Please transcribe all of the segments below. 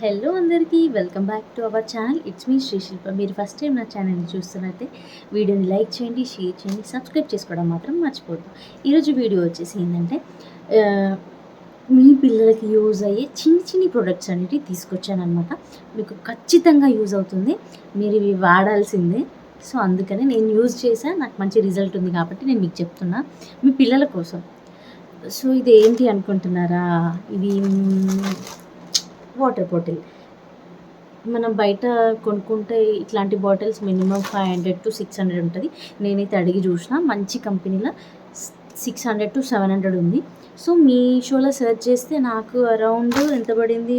Hello అందరికీ welcome back to our channel it's me Srishilpa మీరు first time నా ఛానల్ని చూస్తున్నట్టే వీడియోని లైక్ చేయండి షేర్ చేయండి సబ్స్క్రైబ్ చేసుకోవడం మాత్రం మర్చిపోద్దు ఈరోజు వీడియో వచ్చేసి ఏంటంటే మీ పిల్లలకి యూజ్ అయ్యే చిన్ని చిన్ని ప్రొడక్ట్స్ అనేవి తీసుకొచ్చాను అనమాట మీకు ఖచ్చితంగా యూజ్ అవుతుంది. మీరు ఇవి వాడాల్సిందే. సో అందుకనే నేను యూజ్ చేసా నాకు మంచి రిజల్ట్ ఉంది కాబట్టి నేను మీకు చెప్తున్నా. మీ పిల్లల కోసం. సో ఇది ఏంటి అనుకుంటున్నారా ఇది వాటర్ బాటిల్. మనం బయట కొనుక్కుంటే ఇట్లాంటి bottles minimum five hundred to six hundred ఉంటుంది. నేనైతే అడిగి చూసిన మంచి కంపెనీలో six hundred to seven hundred ఉంది. సో మీషోలో సెర్చ్ చేస్తే నాకు అరౌండ్ ఎంత పడింది?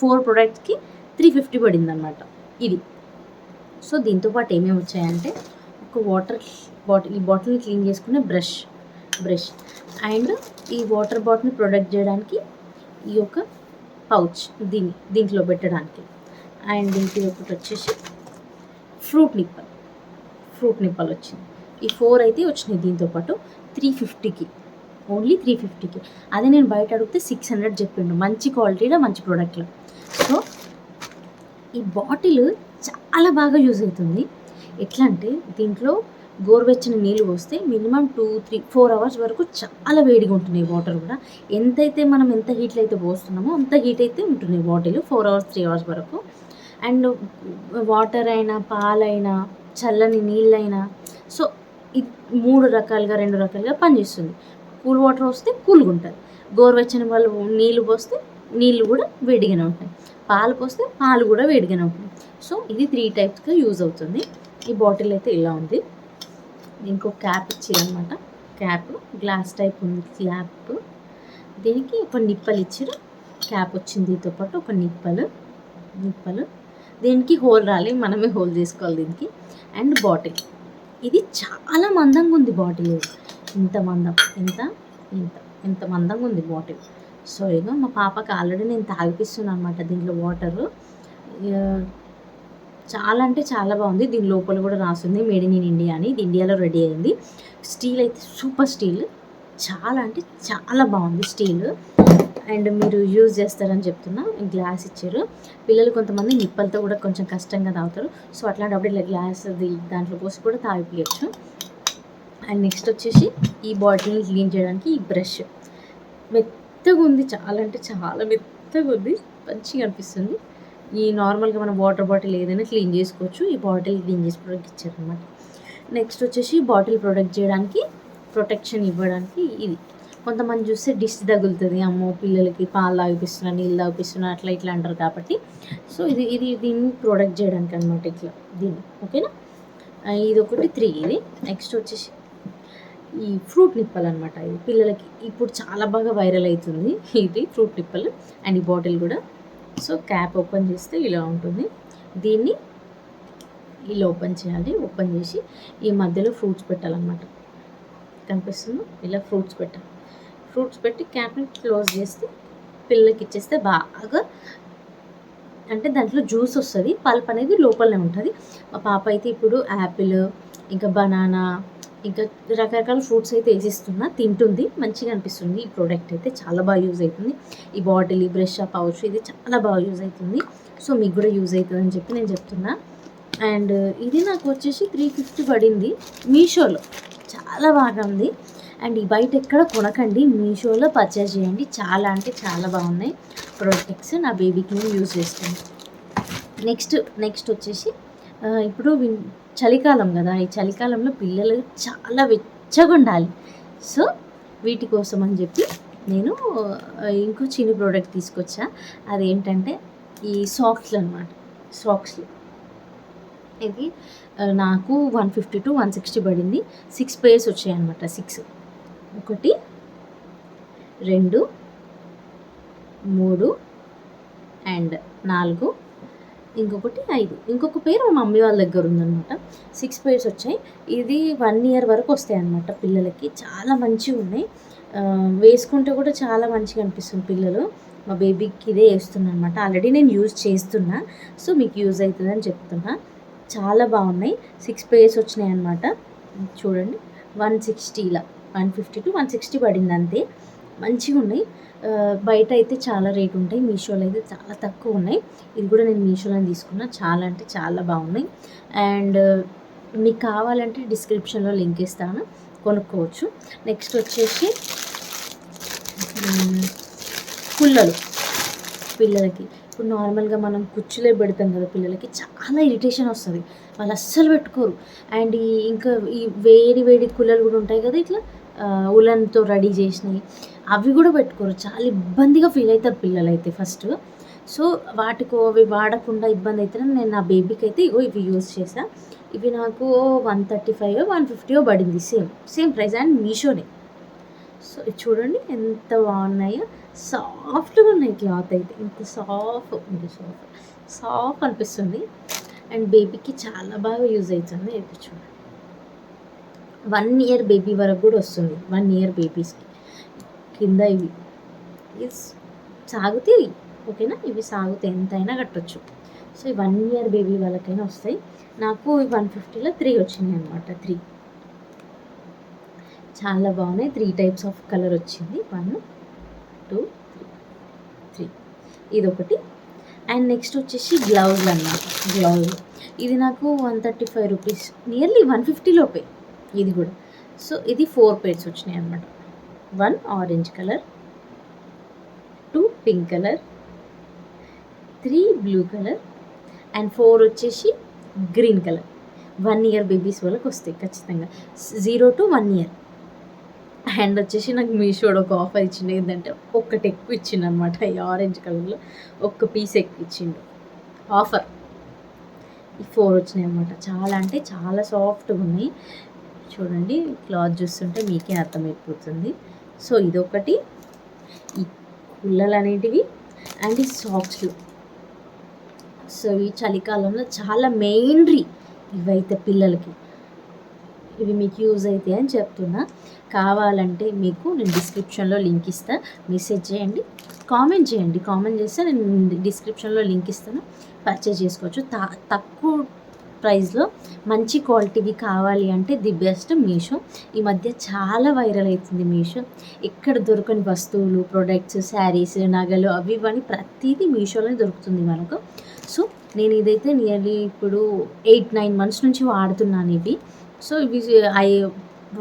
ఫోర్ ప్రొడక్ట్స్కి త్రీ ఫిఫ్టీ పడింది అనమాట ఇది. సో దీంతో పాటు ఏమేమి వచ్చాయంటే ఒక వాటర్ బాటిల్ ఈ బాటిల్ని క్లీన్ చేసుకునే బ్రష్ బ్రష్. అండ్ ఈ వాటర్ బాటిల్ని ప్రొడక్ట్ చేయడానికి ఈ యొక్క పౌచ్ దీన్ని దీంట్లో పెట్టడానికి. అండ్ దీనికి ఒకటి వచ్చేసి ఫ్రూట్ నిప్పల్. ఫ్రూట్ నిప్పల్ వచ్చింది. ఈ ఫోర్ అయితే వచ్చినాయి దీంతో పాటు త్రీ ఫిఫ్టీకి ఓన్లీ త్రీ ఫిఫ్టీకి అదే నేను బయట అడిగితే సిక్స్ హండ్రెడ్ చెప్పిండు. మంచి క్వాలిటీలో మంచి ప్రోడక్ట్లో సో ఈ బాటిల్ చాలా బాగా యూజ్ అవుతుంది. ఎట్లా అంటే దీంట్లో గోరువెచ్చని నీళ్ళు పోస్తే minimum two three four hours వరకు చాలా వేడిగా ఉంటున్నాయి వాటర్ కూడా. ఎంతైతే మనం ఎంత హీట్లో అయితే పోస్తున్నామో అంత హీట్ అయితే ఉంటుంది bottle four hours three hours వరకు. అండ్ వాటర్ అయినా పాలైనా చల్లని నీళ్ళైనా సో ఇది మూడు రకాలుగా రెండు రకాలుగా పనిచేస్తుంది. కూల్ వాటర్ వస్తే కూల్గా ఉంటుంది. గోరువెచ్చని వాళ్ళు నీళ్ళు పోస్తే నీళ్ళు కూడా వేడిగానే ఉంటాయి పాలు పోస్తే పాలు కూడా వేడిగానే ఉంటాయి సో ఇది త్రీ టైప్స్గా యూజ్ అవుతుంది. ఈ బాటిల్ అయితే ఇలా ఉంది. ఇంకో క్యాప్ ఇచ్చారనమాట క్యాప్ గ్లాస్ టైప్ ఉంది క్యాప్. దీనికి ఒక నిప్పలు ఇచ్చారు. క్యాప్ వచ్చింది దీంతో పాటు ఒక నిప్పలు నిప్పలు. దీనికి హోల్ రాలి మనమే హోల్ చేసుకోవాలి దీనికి. And bottle. ఇది చాలా మందంగా ఉంది బాటిల్. ఇంత మందం ఎంత ఇంత ఇంత మందంగా ఉంది బాటిల్. సో ఇక మా పాపకి ఆల్రెడీ నేను తాగిపిస్తున్నాను అనమాట దీంట్లో వాటరు. చాలా అంటే చాలా బాగుంది. దీని లోపల కూడా రాస్తుంది మేడ్ ఇన్ ఇండియా అని. ఇది ఇండియాలో రెడీ అయింది. స్టీల్ అయితే సూపర్ స్టీల్. చాలా అంటే చాలా బాగుంది స్టీల్. అండ్ మీరు యూజ్ చేస్తారని చెప్తున్నా. గ్లాస్ ఇచ్చారు. పిల్లలు కొంతమంది నిప్పలతో కూడా కొంచెం కష్టంగా తాగుతారు. సో అట్లాంటప్పుడు ఇలా గ్లాస్ అది దాంట్లో పోసి కూడా తాగిపోయచ్చు. అండ్ నెక్స్ట్ వచ్చేసి ఈ బాటిల్ని క్లీన్ చేయడానికి ఈ బ్రష్. మెత్తగా ఉంది చాలా అంటే చాలా మెత్తగా ఉంది మంచిగా అనిపిస్తుంది. ఈ నార్మల్గా మనం వాటర్ బాటిల్ ఏదైనా క్లీన్ చేసుకోవచ్చు. ఈ బాటిల్ క్లీన్ చేసి ప్రొడక్ట్ ఇచ్చారనమాట నెక్స్ట్ వచ్చేసి బాటిల్ ప్రొడక్ట్ చేయడానికి ప్రొటెక్షన్ ఇవ్వడానికి ఇది. కొంతమంది చూస్తే డిష్ తగులుతుంది. అమ్మో పిల్లలకి పాలు తాగిపిస్తున్నా నీళ్ళు తాగిపిస్తున్నా అట్లా ఇట్లా అంటారు కాబట్టి. సో ఇది ఇది దీన్ని ప్రొడక్ట్ చేయడానికి అనమాట ఇట్లా దీన్ని. ఓకేనా ఇది ఒకటి త్రీ ఇది. నెక్స్ట్ వచ్చేసి ఈ ఫ్రూట్ నిప్పలు అనమాట ఇది. పిల్లలకి ఇప్పుడు చాలా బాగా వైరల్ అవుతుంది. ఇది ఫ్రూట్ నిప్పలు అండ్ ఈ బాటిల్ కూడా సో క్యాప్ ఓపెన్ చేస్తే ఇలా ఉంటుంది. దీన్ని ఇలా ఓపెన్ చేయాలి. ఓపెన్ చేసి ఈ మధ్యలో ఫ్రూట్స్ పెట్టాలన్నమాట. కనిపిస్తుంది? ఇలా ఫ్రూట్స్ పెట్టాలి. ఫ్రూట్స్ పెట్టి క్యాప్ని క్లోజ్ చేస్తే పిల్లలకి ఇచ్చేస్తే బాగా అంటే దాంట్లో జ్యూస్ వస్తుంది. పల్ప్ అనేది లోపలనే ఉంటుంది. మా పాప అయితే ఇప్పుడు యాపిల్ ఇంకా బనానా ఇంకా రకరకాల ఫ్రూట్స్ అయితే వేసిస్తున్నా తింటుంది మంచిగా అనిపిస్తుంది. ఈ ప్రోడక్ట్ అయితే చాలా బాగా యూజ్ అవుతుంది. ఈ బాటిల్ ఈ బ్రష్ ఆ పౌచ్ ఇది చాలా బాగా యూజ్ అవుతుంది. సో మీకు కూడా యూజ్ అవుతుందని చెప్పి నేను చెప్తున్నా. అండ్ uh, ఇది నాకు వచ్చేసి త్రీ ఫిఫ్టీ పడింది మీషోలో. చాలా బాగా ఉంది. అండ్ ఈ బయట ఎక్కడ కొనకండి. మీషోలో పర్చేస్ చేయండి. చాలా అంటే చాలా బాగున్నాయి ప్రోడక్ట్స్ నా బేబీకి యూజ్ చేస్తాను నెక్స్ట్ నెక్స్ట్ వచ్చేసి uh, ఇప్పుడు విన్- చలికాలం కదా ఈ చలికాలంలో పిల్లలు చాలా వెచ్చగా ఉండాలి సో వీటి కోసం అని చెప్పి నేను ఇంకో చిన్న ప్రోడక్ట్ తీసుకొచ్చా. అదేంటంటే ఈ సాక్స్లు అనమాట సాక్స్లు. ఇది నాకు one fifty to one sixty పడింది. సిక్స్ పేర్స్ వచ్చాయి అనమాట సిక్స్. ఒకటి రెండు మూడు అండ్ నాలుగు. ఇంకొకటి ఐదు. ఇంకొక పేరు మా మమ్మీ వాళ్ళ దగ్గర ఉందన్నమాట. సిక్స్ పేర్స్ వచ్చాయి. ఇది వన్ ఇయర్ వరకు వస్తాయి అన్నమాట పిల్లలకి. చాలా మంచిగా ఉన్నాయి. వేసుకుంటే కూడా చాలా మంచిగా అనిపిస్తుంది పిల్లలు. మా బేబీకి ఇదే వేస్తున్నా అనమాట ఆల్రెడీ నేను యూజ్ చేస్తున్నా. సో మీకు యూజ్ అవుతుందని చెప్తున్నా. చాలా బాగున్నాయి. సిక్స్ పేర్స్ వచ్చినాయి అనమాట చూడండి. One సిక్స్టీలా one fifty to one sixty పడింది అంతే. మంచిగా ఉన్నాయి బయట అయితే చాలా రేట్ ఉంటాయి మీషోలో అయితే చాలా తక్కువ ఉన్నాయి ఇది కూడా నేను మీషోలో తీసుకున్నా. చాలా అంటే చాలా బాగున్నాయి. అండ్ మీకు కావాలంటే డిస్క్రిప్షన్లో లింక్ ఇస్తాను. కొనుక్కోవచ్చు. నెక్స్ట్ వచ్చేసి పుల్లలు. పిల్లలకి. ఇప్పుడు నార్మల్గా మనం కుచ్చులే పెడతాం కదా పిల్లలకి. చాలా ఇరిటేషన్ వస్తుంది. వాళ్ళు అస్సలు పెట్టుకోరు. అండ్ ఈ ఇంకా ఈ వేడి వేడి కుల్లలు కూడా ఉంటాయి కదా ఇట్లా? ఉలన్తో రెడీ చేసినవి. అవి కూడా పెట్టుకోరు. చాలా ఇబ్బందిగా ఫీల్ అవుతారు పిల్లలు అయితే ఫస్ట్ సో వాటికో అవి వాడకుండా ఇబ్బంది అవుతుందని నేను నా బేబీకి అయితే ఇగో ఇవి యూజ్ చేశాను ఇవి నాకు వన్ థర్టీ ఫైవ్ వన్ ఫిఫ్టీయో పడింది. సేమ్ సేమ్ ప్రైస్ అండ్ మీషోనే. సో చూడండి ఎంత బాగున్నాయో. సాఫ్ట్గా ఉన్నాయి క్లాత్ అయితే. ఇంత సాఫ్ట్ ఉంది సాఫ్ట్ సాఫ్ట్ అనిపిస్తుంది. అండ్ బేబీకి చాలా బాగా యూజ్ అవుతుంది ఇది చూడండి. వన్ ఇయర్ బేబీ వరకు కూడా వస్తుంది. వన్ ఇయర్ బేబీస్కి కింద ఇవి. ఇవి సాగుతాయి ఓకేనా? ఇవి సాగుతే ఎంతైనా కట్టొచ్చు. సో ఈ వన్ ఇయర్ బేబీ వాళ్ళకైనా వస్తాయి. నాకు వన్ ఫిఫ్టీలో త్రీ వచ్చినాయి అనమాట త్రీ చాలా బాగున్నాయి. త్రీ టైప్స్ ఆఫ్ కలర్ వచ్చింది. వన్ టూ త్రీ త్రీ ఇది ఒకటి అండ్ నెక్స్ట్ వచ్చేసి గ్లౌజ్ అన్నమాట. గ్లౌజ్ ఇది నాకు one thirty five rupees nearly one ఫిఫ్టీలోపే ఇది కూడా. సో ఇది ఫోర్ పేర్స్ వచ్చినాయి అనమాట one orange colour two pink colour three blue colour and four వచ్చేసి green colour. One year babies వాళ్ళకి వస్తాయి ఖచ్చితంగా. Zero to one year. And వచ్చేసి నాకు మీషోలో ఒక ఆఫర్ ఇచ్చిండు ఏంటంటే ఒక్కటి ఎక్కువ ఇచ్చిండు అనమాట ఈ ఆరెంజ్ కలర్లో ఒక్క పీస్ ఎక్కువ ఇచ్చిండు. ఆఫర్. ఈ ఫోర్ వచ్చినాయి అనమాట చాలా అంటే చాలా సాఫ్ట్గా ఉన్నాయి. చూడండి క్లాత్ చూస్తుంటే మీకే అర్థమైపోతుంది. సో ఇదొకటి ఈ కుల్లలు అనేటివి అండ్ ఈ సాక్స్లు. సో ఈ చలికాలంలో చాలా మెయిన్రీ ఇవైతే పిల్లలకి. ఇవి మీకు యూజ్ అవుతాయి అని చెప్తున్నా. కావాలంటే మీకు నేను డిస్క్రిప్షన్లో లింక్ ఇస్తా. మెసేజ్ చేయండి కామెంట్ చేయండి. కామెంట్ చేస్తే నేను డిస్క్రిప్షన్లో లింక్ ఇస్తాను. పర్చేజ్ చేసుకోవచ్చు. తా తక్కువ ప్రైస్లో మంచి క్వాలిటీవి కావాలి అంటే ది బెస్ట్ మీషో. ఈ మధ్య చాలా వైరల్ అవుతుంది మీషో. ఎక్కడ దొరకని వస్తువులు ప్రొడక్ట్స్ శారీస్ నగలు అవి ఇవన్నీ ప్రతిదీ మీషోలోనే దొరుకుతుంది మనకు. సో నేను ఇదైతే నియర్లీ ఇప్పుడు ఎయిట్ నైన్ మంత్స్ నుంచి వాడుతున్నాను ఇవి. సో ఇవి ఐ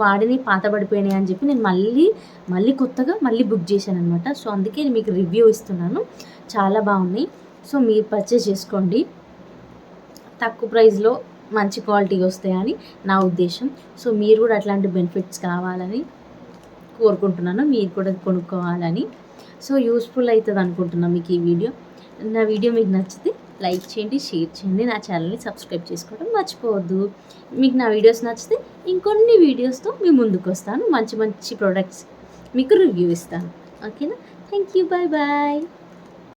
వాడిని పాత పడిపోయినాయి అని చెప్పి నేను మళ్ళీ మళ్ళీ కొత్తగా మళ్ళీ బుక్ చేశాను అనమాట సో అందుకే మీకు రివ్యూ ఇస్తున్నాను. చాలా బాగున్నాయి. సో మీరు పర్చేస్ చేసుకోండి. తక్కువ ప్రైస్లో మంచి క్వాలిటీ వస్తాయని నా ఉద్దేశం. సో మీరు కూడా అట్లాంటి బెనిఫిట్స్ కావాలని కోరుకుంటున్నాను. మీరు కూడా కొనుక్కోవాలని. సో యూస్ఫుల్ అవుతుంది అనుకుంటున్నాను మీకు ఈ వీడియో నా వీడియో మీకు నచ్చితే లైక్ చేయండి షేర్ చేయండి. నా ఛానల్ని సబ్స్క్రైబ్ చేసుకోవడం మర్చిపోవద్దు. మీకు నా వీడియోస్ నచ్చితే ఇంకొన్ని వీడియోస్తో మీ ముందుకు వస్తాను. మంచి మంచి ప్రోడక్ట్స్ మీకు రివ్యూ ఇస్తాను. ఓకేనా థ్యాంక్ యూ బాయ్ బాయ్